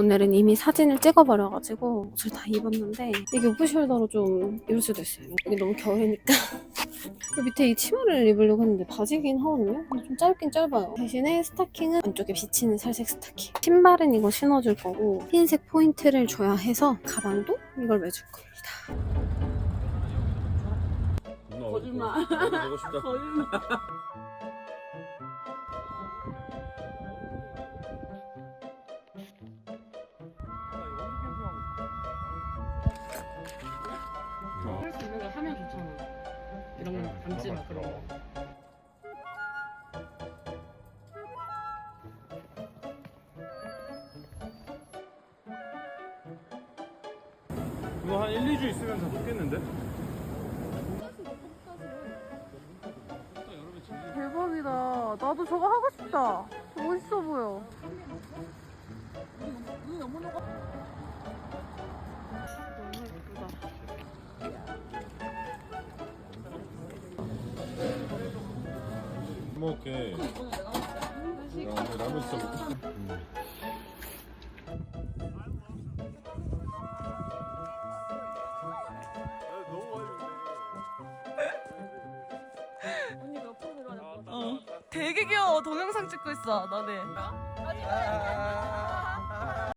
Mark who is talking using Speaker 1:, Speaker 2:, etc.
Speaker 1: 오늘은 이미 사진을 찍어버려가지고 옷을 다 입었는데 이게 오프숄더로 좀 입을 수도 있어요. 이게 너무 겨울이니까. 그 밑에 이 치마를 입으려고 했는데 바지긴 하거든요? 근데 좀 짧긴 짧아요. 대신에 스타킹은 안쪽에 비치는 살색 스타킹. 신발은 이거 신어줄 거고 흰색 포인트를 줘야 해서 가방도 이걸 매줄 겁니다.
Speaker 2: 거짓말. 거짓말. 이런 거 담지 마 그런 거.
Speaker 3: 이거 한 1, 2주 있으면 다 먹겠는데?
Speaker 4: 대박이다. 나도 저거 하고 싶다. 멋있어 보여.
Speaker 3: 먹을게. 야, 오늘 라면 진짜 먹고 싶다. 음.
Speaker 4: 어. 되게 귀여워. 동영상 찍고 있어, 너네.